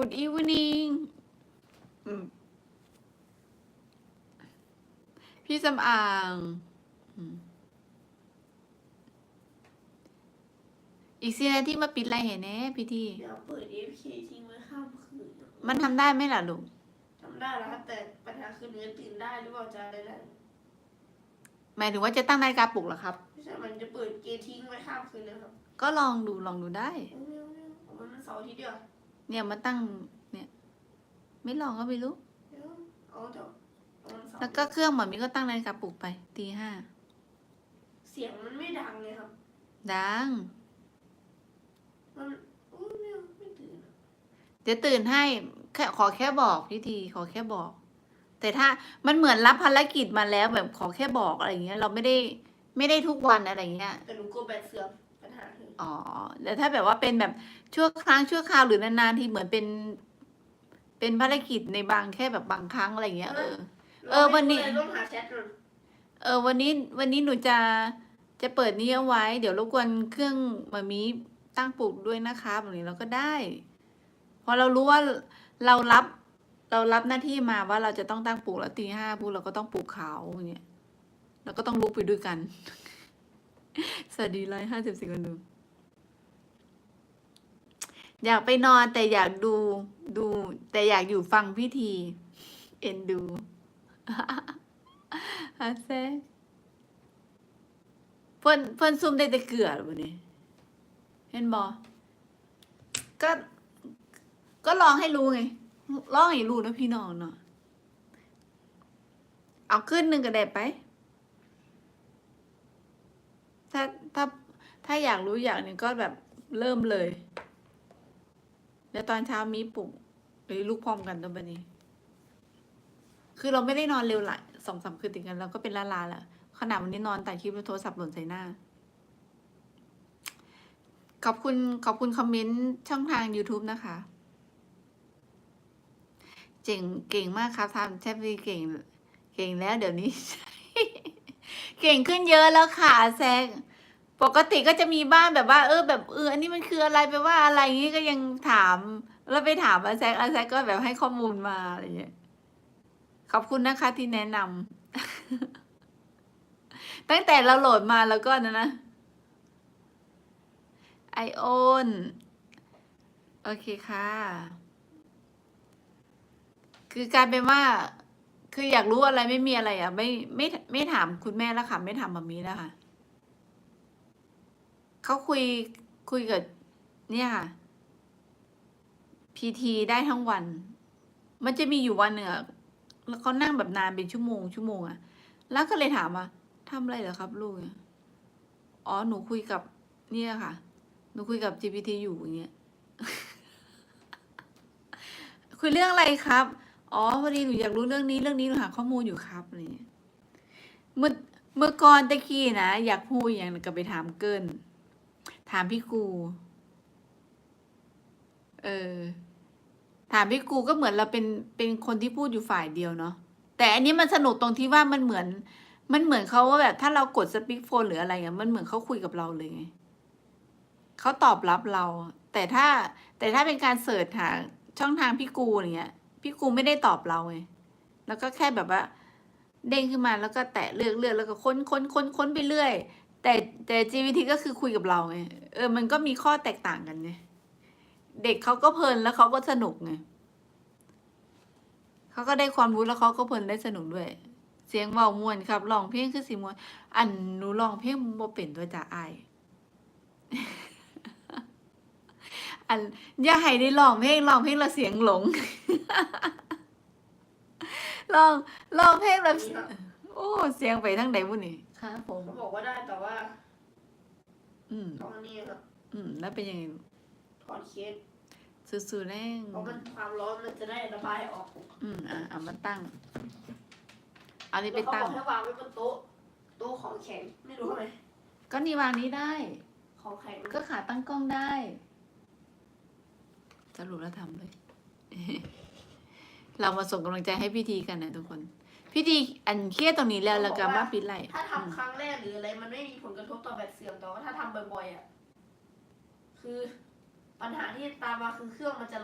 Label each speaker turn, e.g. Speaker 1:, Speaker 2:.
Speaker 1: Good evening อืมพี่สำอางอืมอีกสินาทีมาปิดไรเห็นแน่พี่ที
Speaker 2: เดี๋ยวเปิด AFK ทิ้งไว้ข้ามคืน
Speaker 1: มันทำได้ไหมล่ะลูก
Speaker 2: ทำได้แล้วครับแต่ปัญหาคือเนื้อตื่นได้หรือเปล่าจะอะไรได้
Speaker 1: หมายถึงว่าจะตั้งนาฬิกาปลุกเหรอครับ
Speaker 2: ไม่ใช่มันจะเปิดเกมทิ้งไว้ข้ามคืนเลยครับ
Speaker 1: ก็ลองดูลองดูได้
Speaker 2: เอาเร็วเร็วเอามันเสาร์อาทีเดียว
Speaker 1: เนี่ยมาตั้งเนี่ย ไม่ลองก็ไม่รู้
Speaker 2: เดี๋ยวเอาเถอะเอามันเสาร์
Speaker 1: แล้วก็เครื่องหมอมีก็ตั้งนาฬิกาปลุกไปตีห้า
Speaker 2: เสียงมันไม่ดังเลยครับ
Speaker 1: ดัง
Speaker 2: มันอุ้ยไม่เอาไม่ตื่นอะ
Speaker 1: เดี๋ยวตื่นให้แค่ขอแค่บอกพี่ทีขอแค่บอก แต่ถ้ามันเหมือนรับภารกิจมาแล้วแบบขอแค่บอกอะไรอย่างเงี้ย เราไม่ได้ไม่ได้ทุกวันอะไรอย่างเงี้ย
Speaker 2: แต่หนูกลัวแบตเสื่อมปัญหาคื อ
Speaker 1: อ๋อแล้วถ้าแบบว่าเป็นแบบชั่วครั้งชั่วคราวหรือนานๆทีเหมือนเป็น เป็นภารกิจในบางแค่แบบบางครั้งอะไรอย่างเงี้ยเออ เออวันนี้
Speaker 2: เราไม่รู้เลยต้องหาแชทก่อน
Speaker 1: เออวันนี้วันนี้หนูจะจะเปิดนี้เอาไว้ เดี๋ยวรบกวนเครื่องมามีตั้งปลุกด้วยนะคะแบบนี้เราก็ได้ พอเรารู้ว่าเรารับ เรารับหน้าที่มาว่าเราจะต้องตั้งปลุกแล้วตีห้าปุ๊บเราก็ต้องปลุกเขาอย่างเงี้ยเราก็ต้องลุกไปด้วยกันส วัสดีร้อยห้าสิบสี่คนดู อยากไปนอนแต่อยากดูดู แต่อยากอยู่ฟังพิธี เอ็นดูอาเซ่เพิ่นเพิ่นซุ่มได้แต่เกลือหรือเปล่าเนี่ยเห็นบอก็ก็ลองให้รู้ไงลองให้รู้นะพี่น้องเนาะเอาขึ้นหนึ่งก็ได้ไป ถ้าถ้าถ้าอยากรู้อย่างหนึ่งก็แบบเริ่มเลย แล้วตอนเช้ามีปลุกหรือลูกพร้อมกันตอนบันนี้ คือเราไม่ได้นอนเร็วหลายสองสามคืนติดกันเราก็เป็นลาลาแล้วขนาดวันนี้นอนแต่คลิปแล้วโทรศัพท์หล่นใส่หน้า ขอบคุณขอบคุณคอมเมนต์ช่องทาง YouTube นะคะ เจ๋งเก่งมากครับทำแทบจะเก่ง เก่งแล้วเดี๋ยวนี้ เก่งขึ้นเยอะแล้วค่ะแซก ปกติก็จะมีบ้านแบบว่า เออ แบบเอออันนี้มันคืออะไรไปลว่าอะไรอย่างนี้ก็ยังถาม แล้วไปถามอาแซกอาแซกก็แบบให้ข้อมูลมาอะไรอย่างเงี้ยขอบคุณนะคะที่แนะนำตั้งแต่เราโหลดมาแล้วก็นะนะไอโอนโอเคค่ะ คือการเป็นว่า คืออยากรู้อะไรไม่มีอะไรอะ ไม่ไม่ไม่ถามคุณแม่แล้วค่ะ ไม่ถามมามีแล้วค่ะ เขาคุยคุยกับเนี่ยค่ะพีทีได้ทั้งวัน มันจะมีอยู่วันหนึ่งอะแล้วเขานั่งแบบนานเป็นชั่วโมงชั่วโมงอะแล้วก็เลยถามว่าทำอะไรเหรอครับลูกอ๋อหนูคุยกับเนี่ยค่ะ หนูคุยกับ GPT อยู่อย่างเงี้ย คุยเรื่องอะไรครับ อ๋อพอดีหนูอยากรู้เรื่องนี้เรื่องนี้หนูหาข้อมูลอยู่ครับอะไรเงี้ยเมื่อเมื่อก่อนตะกี้นะอยากพูดอย่างก็ไปถามเกิน ถามพี่กู เออ ถามพี่กูก็เหมือนเราเป็นเป็นคนที่พูดอยู่ฝ่ายเดียวเนาะ แต่อันนี้มันสนุกตรงที่ว่ามันเหมือน มันเหมือนเขาว่าแบบถ้าเรากดสปีกโฟนหรืออะไรเงี้ยมันเหมือนเขาคุยกับเราเลยไงเขาตอบรับเรา แต่ถ้า แต่ถ้าเป็นการเสิร์ชหาช่องทางพี่กูอย่างเงี้ย พี่กูไม่ได้ตอบเราไง แล้วก็แค่แบบว่า เด้งขึ้นมาแล้วก็แตะเลือกเลือกแล้วก็ค้นค้นค้นค้นไปเรื่อย แต่แต่ GPT ก็คือคุยกับเราไงเออ มันก็มีข้อแตกต่างกันไงเด็กเขาก็เพลินแล้วเขาก็สนุกไงเขาก็ได้ความรู้แล้วเขาก็เพลินได้สนุกด้วย เสียงเบามวนครับร้องเพลงคือสีมวน อันหนูร้องเพลงบ่เป็นตัวจ่าอายอันอย่าให้ได้ร้องเพลงร้องเพลงแล้วเสียงหลงร้องร้องเพลงแล้วโอ้เสียงไปทั้งใดบุนี่ครับผม
Speaker 2: เขาบอกว่าได้แต่ว่า
Speaker 1: อืม
Speaker 2: ตอนนี้ครับ
Speaker 1: อืม แล้วเป็นยังไง
Speaker 2: ถอดเคส
Speaker 1: สู้ๆแน่ง
Speaker 2: เพราะมันความร้อนมันจะได้ระบายออก
Speaker 1: อืมอะเอามาตั้งเอานี่
Speaker 2: แล้
Speaker 1: ไป
Speaker 2: วเขา
Speaker 1: ตั้
Speaker 2: บ
Speaker 1: ง
Speaker 2: อกให้วางไว้บนโต๊ะโต๊ะของแข็งไม่รู้ทำไม
Speaker 1: ก็นี่วางนี้ได้
Speaker 2: ของแข็ง
Speaker 1: ก็ขาตั้งกล้องได้สรุปแล้วทำเลย เรามาส่งกำลังใจให้พี่ทีกันนะทุกคน พี่ทีอันเครียดตรงนี้แล้วแล้วก็มาปิดไลท์
Speaker 2: ถ้า
Speaker 1: อืม
Speaker 2: ทำครั้งแรกหรืออะไรมันไม่มีผลกระทบต่อแบตเสื่อมแต่ว่าถ้าทำบ่อยๆอะคือปัญหาที่ตามมาคือเครื่องมันจะ